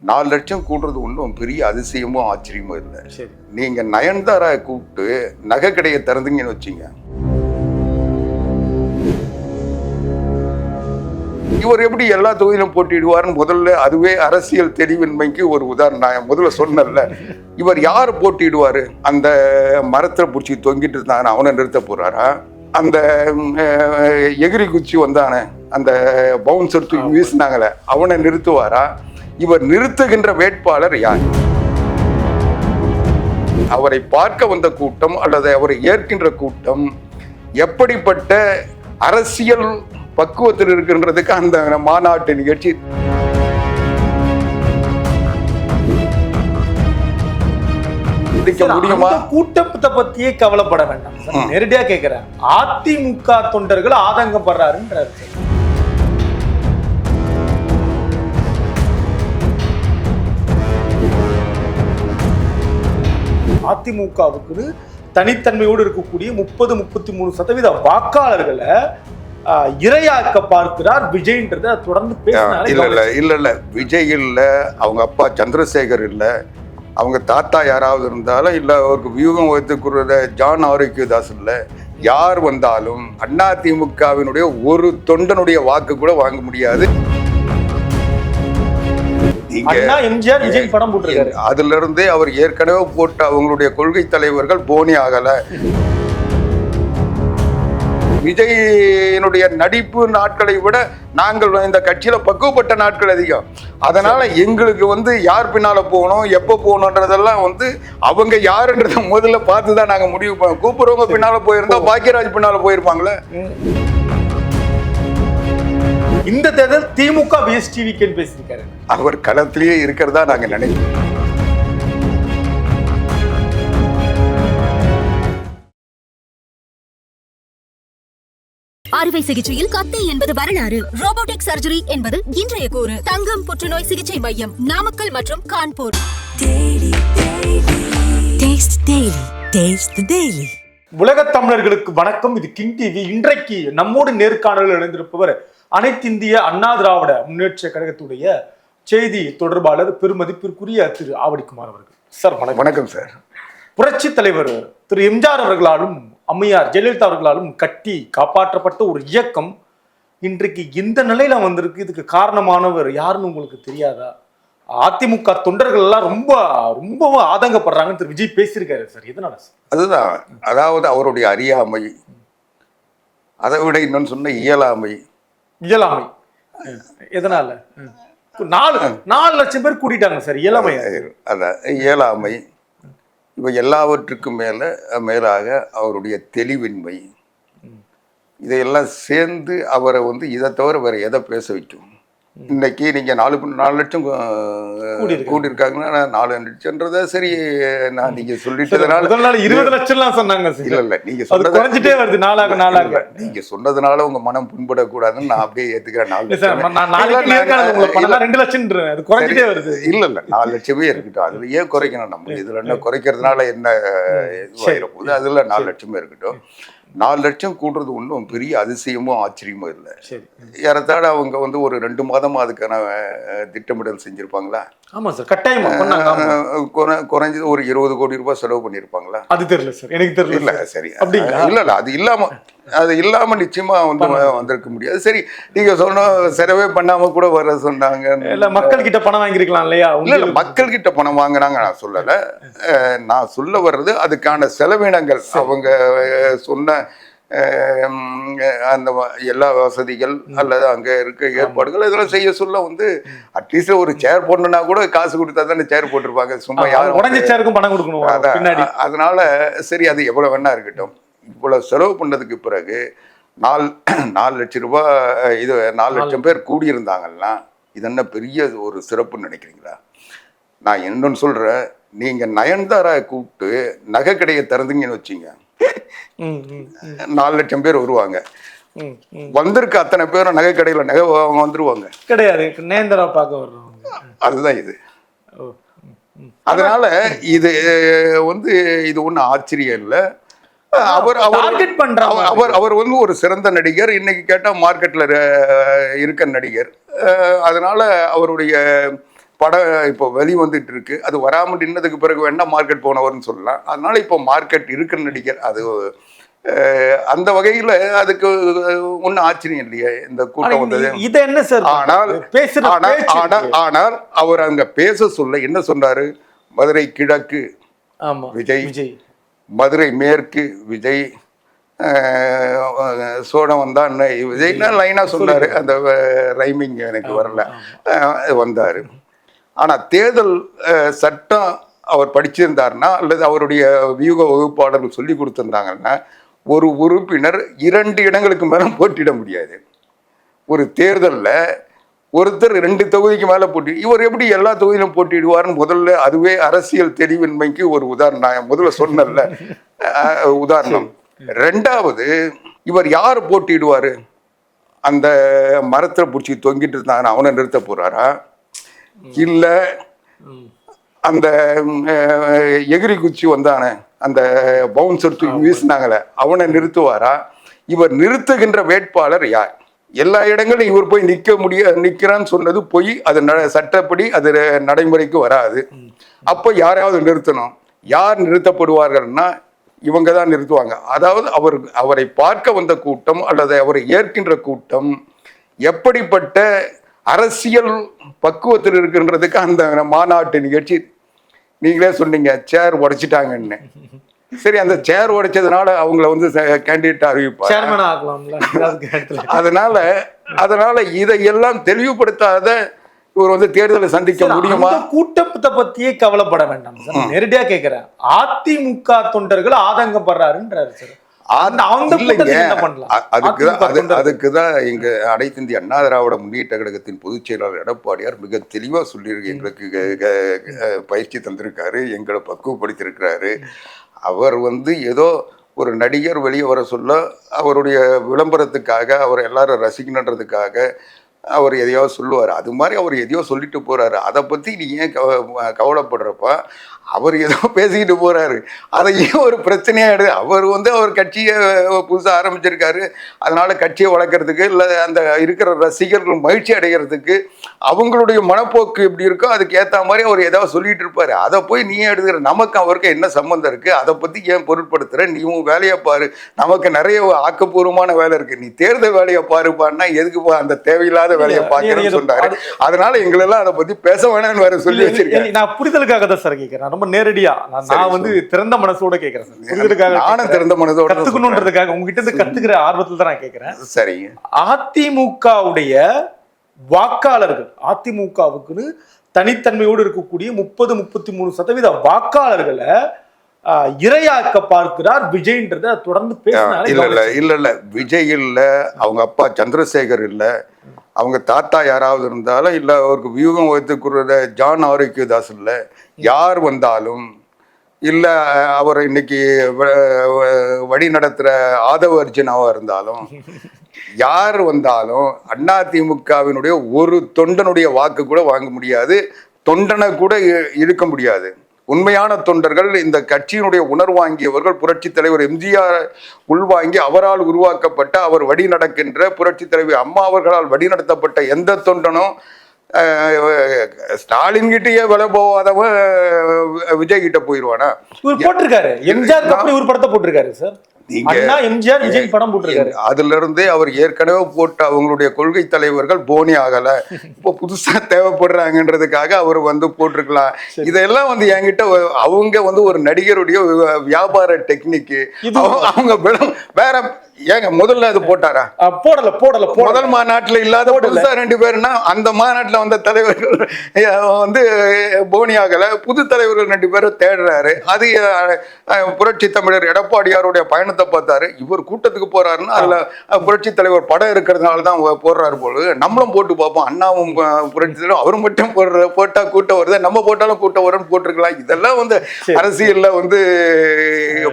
நாலு லட்சம் கூடுறது ஒன்றும் பெரிய அதிசயமும் ஆச்சரியமும் இல்லை. சரி. நீங்க நயன்தாரா கூப்பிட்டு நகை கடையை திறந்தீங்கன்னு வச்சீங்க. இவர் எப்படி எல்லா தொகுதியிலும் போட்டியிடுவார்னு முதல்ல அதுவே அரசியல் தெளிவின்மைக்கு ஒரு உதாரணம். நான் முதல்ல சொன்னேன்ல. இவர் யார் போட்டியிடுவாரு? அந்த மரத்துல பிடிச்சி தொங்கிட்டு இருந்தாங்க அவனை நிறுத்த போறாரா? அந்த எகிரி குச்சி வந்தானே? அந்த பவுன்சர் தூக்கி வீசினாங்களே. அவனை நிறுத்துவாரா? இவர் நிறுத்துகின்ற வேட்பாளர் யார்? அவரை பார்க்க வந்த கூட்டம் அல்லது அவரை ஏற்கின்ற கூட்டம் எப்படிப்பட்ட அரசியல் பக்குவத்தில் இருக்கின்றதுக்கு அந்த மாநாட்டு நிகழ்ச்சி. முடியுமா? கூட்டத்தை பத்தியே கவலைப்பட வேண்டாம். நேரடியா கேக்குறேன். அதிமுக தொண்டர்கள் சார். அதிமுகவுக்குன்னு தனித்தன்மையோடு இருக்கக்கூடிய முப்பது முப்பத்தி மூணு சதவீத வாக்காளர்களை இரையாக்க பார்க்கிறார் விஜய்ன்றத தொடர்ந்து இல்ல இல்ல இல்ல இல்ல. விஜய் இல்ல அவங்க அப்பா சந்திரசேகர் இல்ல அவங்க தாத்தா யாராவது இருந்தாலும் இல்ல அவருக்கு வியூகம் வகுத்துக்குற ஜான் ஆரோக்கியதாஸ் இல்ல யார் வந்தாலும் அதிமுகவினுடைய ஒரு தொண்டனுடைய வாக்கு கூட வாங்க முடியாது. அண்ணா எம்ஜிஆர் விஜய் படம் போட்டிருக்காரு. அதுல இருந்தே அவர் ஏற்கனவே போட்ட அவங்களுடைய கொள்கை தலைவர்கள் போனி ஆகல. விஜயினுடைய நடிப்பு நாட்களை விட நாங்கள் இந்த கட்சியில பக்குவப்பட்ட நாட்கள் அதிகம். அதனால எங்களுக்கு வந்து யார் பின்னால போகணும் எப்போ போகணுன்றதெல்லாம் வந்து அவங்க யாருன்றத முதல்ல பார்த்து தான் நாங்க முடிவு பண்ணோம் கூப்பிடுறவங்க பின்னால போயிருந்தா பாக்கியராஜ் பின்னால போயிருப்பாங்களே. இந்த தேர்தல் திமுக பிஎஸ்டிவிக்கு பேசியிருக்காரு? அவர் களத்திலேயே இருக்கிறதா நாங்க நினைக்கிறோம். அறுவை சிகிச்சையில் கத்தை என்பது வரலாறு. ரோபோட்டிக் சர்ஜரி என்பது இன்றைய கூறு. தங்கம் புற்றுநோய் சிகிச்சை மையம் நாமக்கல் மற்றும் Kanpur. Taste Daily. Taste the Daily. உலகத் தமிழர்களுக்கு வணக்கம். இது கிங் டிவி இன்றைக்கு நம்மோடு நேர்காணலில் இணைந்திருப்பவர் அனைத்திந்திய அண்ணா திராவிட முன்னேற்ற கழகத்துடைய செய்தி தொடர்பாளர் பெருமதிப்பிற்குரிய திரு ஆவடிக்குமார் அவர்கள். சார் வணக்கம். வணக்கம் சார். புரட்சி தலைவர் திரு எம்ஜிஆர் அவர்களாலும் அம்மையார் ஜெயலலிதா அவர்களாலும் கட்டி காப்பாற்றப்பட்ட ஒரு இயக்கம் இன்றைக்கு இந்த நிலையில வந்திருக்கு? இதுக்கு காரணமானவர் யாருன்னு உங்களுக்கு தெரியாதா? அதிமுக தொண்டர்கள் எல்லாம் ரொம்ப ரொம்பவும் ஆதங்கப்படுறாங்கன்னு திரு விஜய் பேசியிருக்காரு சார். எதனால சார்? அதுதான். அதாவது அவருடைய அறியாமை அதை விட இன்னொன்னு சொன்ன இயலாமை இயலாமை. எதனால? இப்ப நாலு நாலு லட்சம் பேர் கூட்டிட்டாங்க சார் இயலாமை. அதான் இயலாமை. இவை எல்லாவற்றுக்கும் மேல மேலாக அவருடைய தெளிவின்மை. இதையெல்லாம் சேர்ந்து அவரை வந்து இதை தவிர வேற எதை பேச வைக்கும்? இன்னைக்கு நீங்க நாலு நாலு லட்சம். கூட்டியிருக்காங்கன்னா நாலு லட்சம்ன்றத சரி நான் நீங்க சொல்லிட்டதுனால முதல் நாள் இருபது லட்சம் எல்லாம் சொன்னாங்க இல்ல இல்ல நீங்க சொன்னதை- குறைஞ்சிட்டே வருது நாளாக நாளாக. நீங்க சொன்னதுனால உங்க மனம் புண்படக்கூடாதுன்னு நான் அப்படியே ஏத்துக்கிறேன் நாலு லட்சம். ரெண்டு லட்சம் அது குறைஞ்சிட்டே வருது. இல்ல இல்ல நாலு லட்சமே இருக்கட்டும். அதுல ஏன் குறைக்கணும்? நம்ம இதுல என்ன குறைக்கிறதுனால என்ன போகுது அதுல நாலு லட்சமே இருக்கட்டும். நாலு லட்சம் கூடுறது ஒன்றும் பெரிய அதிசயமும் ஆச்சரியமும் இல்லை. ஏறத்தாழ அவங்க வந்து ஒரு ரெண்டு மாதமா அதுக்கான திட்டமிடல் செஞ்சிருப்பாங்களா? ஆமா சார் கட்டாயமா குறைஞ்சது ஒரு இருபது கோடி ரூபாய் செலவு பண்ணியிருப்பாங்களா? அது தெரியல சார் எனக்கு தெரியல இல்ல சார். அப்படிங்களா? இல்ல இல்ல அது இல்லாம அது இல்லாம நிச்சயமா வந்து வந்திருக்க முடியாது. சரி நீங்க சொன்ன செலவே பண்ணாம கூட வர சொன்னாங்க. இல்ல மக்கள் கிட்ட பணம் வாங்கிருக்கலாம் இல்லையா? இல்ல இல்ல உங்களுக்கு- மக்கள் கிட்ட பணம் வாங்குனாங்க நான் சொல்லல. நான் சொல்ல வர்றது அதுக்கான செலவினங்கள். அவங்க சொன்ன அந்த எல்லா வசதிகள் அல்லது அங்க இருக்க ஏற்பாடுகள் இதெல்லாம் செய்ய சொல்ல வந்து அட்லீஸ்ட் ஒரு சேர் போடணும்னா கூட காசு கொடுத்தா தானே சேர் போட்டிருப்பாங்க. சும்மா யாரும் உடைஞ்ச சேருக்கும் பணம் கொடுக்கணும் அதான், அதனால சரி அது எவ்வளவு வேணா இருக்கட்டும். இவ்வளவு செலவு பண்ணதுக்கு பிறகு நாலு நாலு லட்சம் ரூபாய் இது நாலு லட்சம் பேர் கூடியிருந்தாங்கன்னா இது என்ன பெரிய ஒரு சிறப்புன்னு நினைக்கிறீங்களா? நான் என்னன்னு சொல்றேன் நீங்க நயன்தாரா கூப்பிட்டு நகை கடையை திறந்தீங்கன்னு வச்சீங்க. நாலு லட்சம் பேர் வருவாங்க. வந்திருக்க அத்தனை பேரும் நகை கடையில நகை வாங்க வந்துருவாங்க. கிடையாது நேந்திரா பார்க்க வர்றவங்க. அதுதான் இது. அதனால இது வந்து இது ஒன்றும் ஆச்சரியம் இல்லை. அவர் அவர் அவர்- அவர் வந்து ஒரு சிறந்த நடிகர். இன்னைக்கு கேட்டா மார்க்கெட்ல இருக்க நடிகர். அதனால அவருடைய படம் இப்போ வெளி வந்துட்டு இருக்கு அது வராமல் நின்னதுக்கு பிறகு வேணா மார்க்கெட் போனவர்னு சொல்லலாம். அதனால இப்போ மார்க்கெட் இருக்கிற நடிகர் அது அந்த வகையில் அதுக்கு ஒன்றும் ஆச்சரியம் இல்லையே? இந்த கூட்டம் வந்தது. இத என்ன சார் ஆனால் ஆனால் ஆனால். ஆனால் அவர் அங்க பேச சொல்ல என்ன சொன்னாரு? மதுரை கிழக்கு விஜய். விஜய். மதுரை மேற்கு விஜய். சோழம் வந்தான். விஜய்னா லைனா சொன்னாரு. அந்த ரைமிங் எனக்கு வரல. வந்தாரு. ஆனால் தேர்தல் சட்டம் அவர் படிச்சிருந்தாருன்னா அல்லது அவருடைய வியூக வகுப்பாளர்கள் சொல்லி கொடுத்துருந்தாங்கன்னா ஒரு உறுப்பினர் இரண்டு இடங்களுக்கு மேலே போட்டியிட முடியாது. ஒரு தேர்தலில் ஒருத்தர் ரெண்டு தொகுதிக்கு மேலே போட்டி இவர் எப்படி எல்லா தொகுதியிலும் போட்டிடுவார்னு முதல்ல அதுவே அரசியல் தெளிவின்மைக்கு ஒரு உதாரணம். நான் முதல்ல சொன்னல உதாரணம். ரெண்டாவது இவர் யார் போட்டிடுவார் அந்த மரத்தில் பிடிச்சி தொங்கிட்டு இருந்தாங்க அவனை நிறுத்த போகிறாரா இல்ல. அந்த எகிரி குச்சி வந்தானே அந்த பவுன்சர் தூக்கி வீசினாங்களே அவனை நிறுத்துவாரா? இவர் நிறுத்துகின்ற வேட்பாளர் யார்? எல்லா இடங்களும் இவர் போய் நிக்க முடிய நிக்கிறான்னு சொன்னது பொய் அது ந- சட்டப்படி அது நடைமுறைக்கு வராது. அப்போ யாரையாவது நிறுத்தணும். யார் நிறுத்தப்படுவார்கள்னா இவங்க தான் நிறுத்துவாங்க. அதாவது அவர் அவரை பார்க்க வந்த கூட்டம் அல்லது அவரை ஏற்கின்ற கூட்டம் எப்படிப்பட்ட அரசியல் பக்குவத்தில் இருக்கின்றதுக்கு அந்த மாநாட்டு நிகழ்ச்சி நீங்களே சொன்னீங்க சேர் உடைச்சிட்டாங்கன்னு. சரி அந்த சேர் உடைச்சதுனால அவங்கள வந்து கேண்டிடேட் அறிவிப்பாங்க அதனால அதனால இதையெல்லாம் தெளிவுபடுத்தாத இவர் வந்து தேர்தலை சந்திக்க முடியுமா? கூட்டத்தை பத்தியே கவலைப்பட வேண்டாம் நேரடியா கேக்குறேன். அதிமுக தொண்டர்கள் ஆதங்கப்படுறாருன்றாரு சார். அந்த அந்த இல்லைங்க. கூட்டத்துக்கு என்ன பண்ணலாம்? அ- அதுக்குதான் அதிமுக அது தொண்டர்கள். அதுக்குதான் எங்க அனைத்து இந்திய அண்ணா திராவிட முன்னேற்ற கழகத்தின் பொதுச் செயலாளர் எடப்பாடியார் மிக தெளிவா சொல்லியிருக்கு எங்களுக்கு பயிற்சி தந்திருக்காரு எங்களை பக்குவப்படுத்தியிருக்கிறாரு. அவர் வந்து ஏதோ ஒரு நடிகர் வெளியே வர சொல்ல அவருடைய விளம்பரத்துக்காக அவர் எல்லாரும் ரசிக்கணுன்றதுக்காக அவர் எதையோ சொல்லுவார். அது மாதிரி அவர் எதையோ சொல்லிட்டு போறாரு. அதை பத்தி நீ ஏன் கவ கவலைப்படுறப்ப அவர் ஏதோ பேசிக்கிட்டு போறாரு. அதை ஏன் ஒரு பிரச்சனையா எடு அவர் வந்து அவர் கட்சியை புதுசாக ஆரம்பிச்சிருக்காரு. அதனால கட்சியை வளர்க்கறதுக்கு இல்லை அந்த இருக்கிற ரசிகர்கள் மகிழ்ச்சி அடைகிறதுக்கு அவங்களுடைய மனப்போக்கு எப்படி இருக்கோ அதுக்கு ஏற்ற மாதிரி அவர் ஏதாவது சொல்லிட்டு இருப்பாரு. அதை போய் நீ எடுக்கிற நமக்கு அவருக்கு என்ன சம்மந்தம் இருக்கு? அதை பத்தி ஏன் பொருட்படுத்துற? நீ உன் வேலையை பாரு. நமக்கு நிறைய ஆக்கப்பூர்வமான வேலை இருக்கு. நீ தேர்தல் வேலையை பாருப்பான்னா எதுக்கு அந்த தேவையில்லாத வேலையை பார்க்கறேன்னு சொன்னாரு. அதனால எங்களெல்லாம் அதை பத்தி பேச வேணாம்னு வேற சொல்லி வச்சிருக்கேன் நான் புரிதலுக்காக தான் சார் கேட்கிறேன் ரொம்ப நேரடியா. நான் சரி, வந்து திறந்த மனசோட கேட்கிறேன் சார். நானும். திறந்த சொல்றேன். கத்துக்கணுன்றதுக்காக உங்ககிட்ட இருந்து கத்துக்கிற ஆர்வத்துல தான் நான் கேட்கிறேன் சரிங்க அதிமுகவுடைய வாக்காளர்கள் அதிமுகவுக்குன்னு தனித்தன்மையோடு இருக்கக்கூடிய முப்பது முப்பத்தி மூணு சதவீத வாக்காளர்களை இரையாக்க பார்க்கிறார் விஜய்ன்றத தொடர்ந்து பேசினாலே இல்ல இல்ல இல்ல இல்ல. விஜய் இல்ல அவங்க அப்பா சந்திரசேகர் இல்ல. அவங்க தாத்தா யாராவது இருந்தாலும் இல்லை அவருக்கு வியூகம் வைத்துக்குற ஜான் ஆரோக்கியதாஸ் இல்லை யார் வந்தாலும் இல்லை அவர் இன்னைக்கு வ- வழி நடத்துகிற ஆதவ அர்ஜுனாவாக இருந்தாலும் யார் வந்தாலும் அதிமுகவினுடைய ஒரு தொண்டனுடைய வாக்கு கூட வாங்க முடியாது. தொண்டனை கூட இழுக்க முடியாது. உண்மையான தொண்டர்கள் இந்த கட்சியினுடைய உணர்வாங்கியவர்கள் புரட்சி தலைவர் எம்ஜிஆர் உள்வாங்கி அவரால் உருவாக்கப்பட்ட அவர் வழி நடக்கின்ற புரட்சி தலைவர் அம்மா அவர்களால் வழி நடத்தப்பட்ட எந்த தொண்டனும் ஸ்டாலின் கிட்டயே விலை போகாதவன் விஜய் கிட்ட போயிடுவானா போட்டிருக்காரு. எம்ஜிஆர் ஒரு படத்தை போட்டிருக்காரு சார். நீங்க- அண்ணா எம்ஜிஆர் விஜய் படம் போட்டிருக்காரு. அதுல இருந்தே அவர் ஏற்கனவே போட்ட அவங்களுடைய கொள்கை தலைவர்கள் போனி ஆகல. இப்போ புதுசா தேவைப்படுறாங்கன்றதுக்காக அவர் வந்து போட்டிருக்கலாம். இதெல்லாம் வந்து என்கிட்ட அவங்க வந்து ஒரு நடிகருடைய வியாபார டெக்னிக்கு. அவங்க வேற ஏங்க முதல்ல அது போட்டாரா? போடல போடல முதல் மாநாட்டுல இல்லாத புதுசா ரெண்டு பேருனா அந்த மாநாட்டுல வந்த தலைவர்கள் வந்து போனி ஆகல. புது தலைவர்கள் ரெண்டு பேரும் தேடுறாரு. அது புரட்சி தமிழர் எடப்பாடியாருடைய பயணத்தை பார்த்தாரு. இவர் கூட்டத்துக்கு போறாருன்னா அதுல புரட்சி தலைவர் படம் இருக்கிறதுனால தான் போடுறாரு போல. நம்மளும் போட்டு பார்ப்போம். அண்ணாவும் புரட்சி தலைவர் அவர் மட்டும் போடுற போட்டா கூட்டம் வருது? நம்ம போட்டாலும் கூட்டம் வரும்னு போட்டிருக்கலாம். இதெல்லாம் வந்து அரசியல்ல வந்து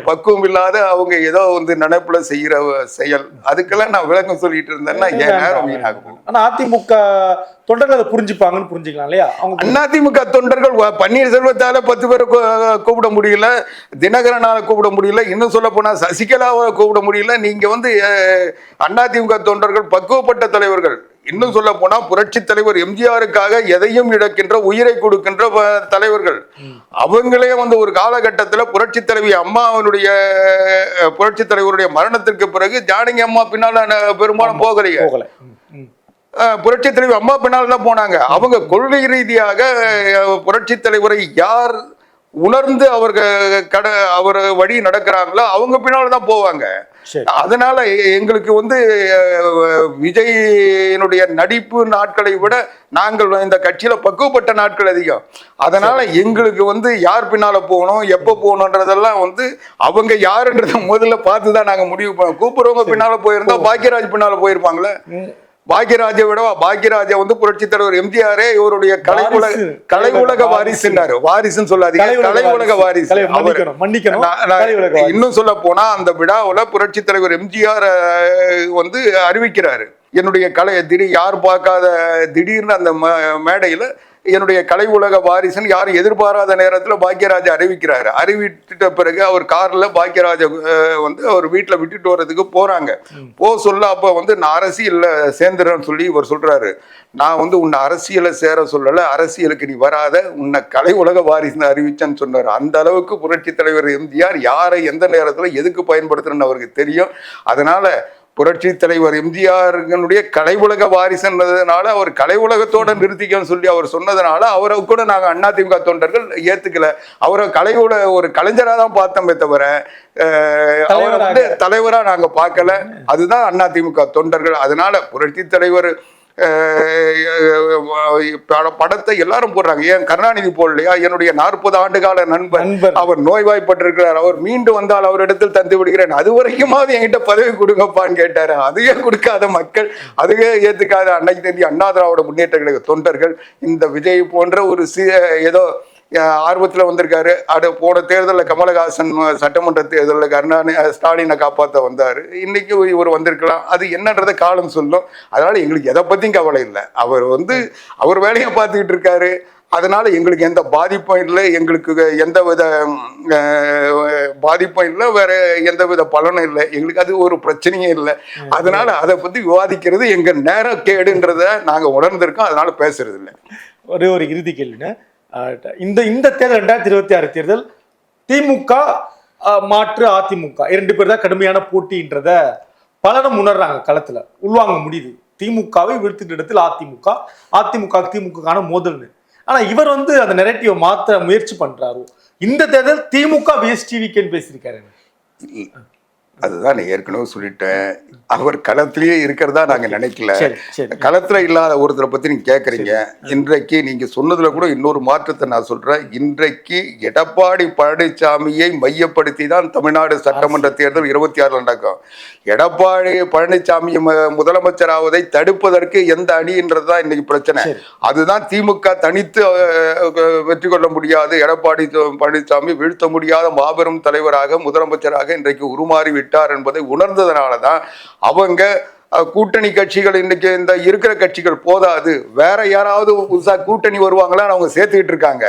பக்குவம் இல்லாத அவங்க ஏதோ வந்து நினைப்புல செய்யற செயல். அதுக்கெல்லாம் நான் விளக்கம் சொல்லிட்டு இருந்தேன்னா என் நேரம் வீணாகும். ஆனா அதிமுக தொண்டர்கள் அதை புரிஞ்சுப்பாங்கன்னு புரிஞ்சுக்கலாம் இல்லையா? அவங்க அதிமுக தொண்டர்கள் பன்னீர்செல்வத்தால பத்து பேரை கூப்பிட முடியல தினகரனால கூப்பிட முடியல இன்னும் சொல்ல போனா சசிகலாவை கூப்பிட முடியல. நீங்க வந்து அதிமுக தொண்டர்கள் பக்குவப்பட்ட தலைவர்கள் இன்னும் சொல்ல போனா புரட்சி தலைவர் எம்ஜிஆருக்காக எதையும் இழக்கின்ற உயிரை கொடுக்கின்ற தலைவர்கள். அவங்களே வந்து ஒரு காலகட்டத்துல புரட்சி தலைவி அம்மாவனுடைய அஹ், புரட்சி தலைவருடைய மரணத்திற்கு பிறகு ஜானகி அம்மா பின்னால பெரும்பாலும் போகலையே. புரட்சி தலைவி அம்மா பின்னால் தான் போனாங்க. அவங்க கொள்கை ரீதியாக புரட்சி தலைவரை யார் உணர்ந்து அவர்கள் கட அவர் வழி நடக்கிறாங்களோ அவங்க பின்னால் தான் போவாங்க. அதனால எங்களுக்கு வந்து விஜயினுடைய நடிப்பு நாட்களை விட நாங்கள் இந்த கட்சியில பக்குவப்பட்ட நாட்கள் அதிகம். அதனால எங்களுக்கு வந்து யார் பின்னால போகணும் எப்ப போகணுன்றதெல்லாம் வந்து அவங்க யாருன்றத முதல்ல பார்த்து தான் நாங்க முடிவு பண்ணோம் கூப்பிடுறவங்க பின்னால போயிருந்தா பாக்கியராஜ் பின்னால போயிருப்பாங்களே. பாக்கியராஜை விடவா? பாக்கியராஜை வந்து புரட்சி தலைவர் எம்ஜிஆரே இவருடைய கலை உலக. கலை உலக வாரிசுன்னாரு வாரிசுன்னு சொல்லாதீங்க. கலை உலக வாரிசு. இன்னும் சொல்ல போனா அந்த விழாவுல புரட்சி தலைவர் எம்ஜிஆர் வந்து அறிவிக்கிறாரு. என்னுடைய கலை திடீர் யார் பார்க்காத திடீர்னு அந்த மேடையில என்னுடைய கலை உலக வாரிசுன்னு யாரும் எதிர்பாராத நேரத்துல பாக்கியராஜ் அறிவிக்கிறாரு. அறிவிட்ட பிறகு அவர் கார்ல பாக்கியராஜ வந்து அவர் வீட்டுல விட்டுட்டு வர்றதுக்கு போறாங்க. போ சொல்ல அப்ப வந்து நான் அரசியல்ல சேர்ந்துறேன்னு சொல்லி இவர் சொல்றாரு. நான் வந்து உன்னை அரசியலை சேர சொல்லல அரசியலுக்கு நீ வராத உன்னை கலை உலக வாரிசுன்னு அறிவிச்சேன்னு சொன்னார். அந்த அளவுக்கு புரட்சி தலைவர் எம்ஜிஆர் யாரை எந்த நேரத்துல எதுக்கு பயன்படுத்துறன்னு அவருக்கு தெரியும். அதனால புரட்சி தலைவர் எம்ஜிஆருடைய கலை உலக வாரிசுன்றதுனால அவர் கலை உலகத்தோட நிறுத்திக்கன்னு சொல்லி அவர் சொன்னதுனால அவரை கூட நாங்க அதிமுக தொண்டர்கள் ஏத்துக்கல. அவரை கலை உல ஒரு கலைஞரா தான் பார்த்தோமே தவிர அவரை வந்து தலைவரா நாங்க பார்க்கல. அதுதான் அதிமுக தொண்டர்கள். அதனால புரட்சி தலைவர் படத்தை எல்லாரும் போடுறாங்க. ஏன் கருணாநிதி போடலையா என்னுடைய நாற்பது ஆண்டு கால நண்பர் நண்பர். அவர் நோய்வாய்ப்பட்டிருக்கிறார். அவர் மீண்டு வந்தால் அவரிடத்தில் தந்து விடுகிறேன். அது வரைக்குமாவது என்கிட்ட பதவி கொடுங்கப்பான்னு கேட்டாரு. அதையே கொடுக்காத மக்கள் அதுவே ஏத்துக்காத அன்னைக்கு தெரிஞ்ச அண்ணா திராவிட முன்னேற்ற கழக தொண்டர்கள் இந்த விஜய் போன்ற ஒரு சி ஏதோ ஆர்வத்துல வந்திருக்காரு. அடு போன தேர்தலில் கமலஹாசன் சட்டமன்ற தேர்தலில் கருணாநிதி அஹ், ஸ்டாலினை காப்பாற்ற வந்தாரு. இன்னைக்கு இவர் வந்திருக்கலாம். அது என்னன்றதை காலம் சொல்லும். அதனால எங்களுக்கு எதை பத்தியும் கவலை இல்லை. அவர் வந்து அவர் வேலையை பார்த்துக்கிட்டு இருக்காரு. அதனால எங்களுக்கு எந்த பாதிப்பும் இல்லை. எங்களுக்கு எந்த வித பாதிப்பும் இல்லை. வேற எந்த வித பலனும் இல்லை. எங்களுக்கு அது ஒரு பிரச்சனையும் இல்லை. அதனால அதை பத்தி விவாதிக்கிறது எங்க நேரம் கேடுன்றத நாங்க உணர்ந்திருக்கோம். அதனால பேசுறது இல்லை ஒரே ஒரு இறுதி கேள்வினா இந்த இந்த தேர்தல் ரெண்டாயிரத்தி இருபத்தி ஆறு தேர்தல் திமுக மாற்று அதிமுக. இரண்டு பேர் தான் கடுமையான போட்டின்றத பலரும் உணர்றாங்க களத்துல. உள்வாங்க முடியுது. திமுகவை வீழ்த்துட்டு இடத்தில் அதிமுக அதிமுக திமுகக்கான மோதல்னு. ஆனா இவர் வந்து அந்த நெரட்டிவை மாத்த முயற்சி பண்றாரு. இந்த தேர்தல் திமுக பிஎஸ்டிவிக்கேன்னு பேசியிருக்காரு? அதுதான் நான் ஏற்கனவே சொல்லிட்டேன். அவர் களத்திலேயே இருக்கிறதா நாங்க நினைக்கல. களத்துல இல்லாத ஒருத்தரை பத்தி நீங்க கேக்குறீங்க. இன்றைக்கு நீங்க சொன்னதுல கூட இன்னொரு மாற்றத்தை நான் சொல்றேன். இன்றைக்கு எடப்பாடி பழனிசாமியை மையப்படுத்தி தான் தமிழ்நாடு சட்டமன்ற தேர்தல் இருபத்தி ஆறுல நடக்கும். எடப்பாடி பழனிசாமி முதலமைச்சராவதை தடுப்பதற்கு எந்த அணின்றது தான் இன்னைக்கு பிரச்சனை. அதுதான் திமுக தனித்து வெற்றி கொள்ள முடியாது. எடப்பாடி பழனிசாமி வீழ்த்த முடியாத மாபெரும் தலைவராக முதலமைச்சராக இன்றைக்கு உருமாறி விட்டார் என்பதை உணர்ந்ததனால தான் அவங்க கூட்டணி கட்சிகள் இன்னைக்கு இந்த இருக்கிற கட்சிகள் போதாது. வேற யாராவது புதுசா கூட்டணி வருவாங்களான்னு அவங்க சேர்த்துக்கிட்டு இருக்காங்க.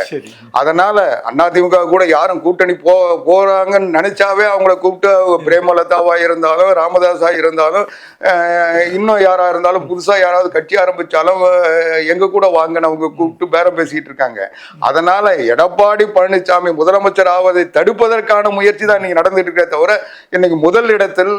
அதனால அதிமுக கூட யாரும் கூட்டணி போ போறாங்கன்னு நினைச்சாவே அவங்கள கூப்பிட்டு பிரேமலதாவா இருந்தாலும் ராமதாஸா இருந்தாலும் இன்னும் யாரா இருந்தாலும் புதுசா யாராவது கட்சி ஆரம்பிச்சாலும் எங்க கூட வாங்கன்னு அவங்க கூப்பிட்டு பேரம் பேசிட்டு இருக்காங்க. அதனால எடப்பாடி பழனிசாமி முதலமைச்சர் ஆவதை தடுப்பதற்கான முயற்சி தான் இன்னைக்கு நடந்துட்டு இருக்கே தவிர இன்னைக்கு முதல் இடத்தில்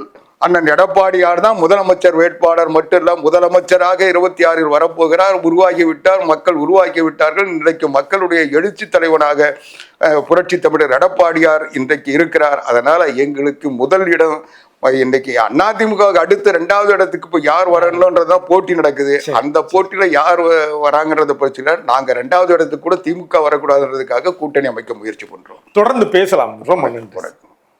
அண்ணன் எடப்பாடியார் தான் முதலமைச்சர் வேட்பாளர். மட்டும் இல்ல முதலமைச்சராக இருபத்தி ஆறில் வரப்போகிறார் உருவாகி விட்டார் மக்கள் உருவாக்கி விட்டார்கள் இன்றைக்கு மக்களுடைய எழுச்சி தலைவனாக புரட்சி தமிழர் எடப்பாடியார் இன்றைக்கு இருக்கிறார். அதனால எங்களுக்கு முதல் இடம் இன்னைக்கு அதிமுக அடுத்து ரெண்டாவது இடத்துக்கு இப்போ யார் வரணுன்றதுதான் போட்டி நடக்குது. அந்த போட்டியில யார் வராங்கன்றத பிரச்சனை நாங்க ரெண்டாவது இடத்துக்கு கூட திமுக வரக்கூடாதுன்றதுக்காக கூட்டணி அமைக்க முயற்சி பண்றோம். தொடர்ந்து பேசலாம். ரொம்ப நன்றி.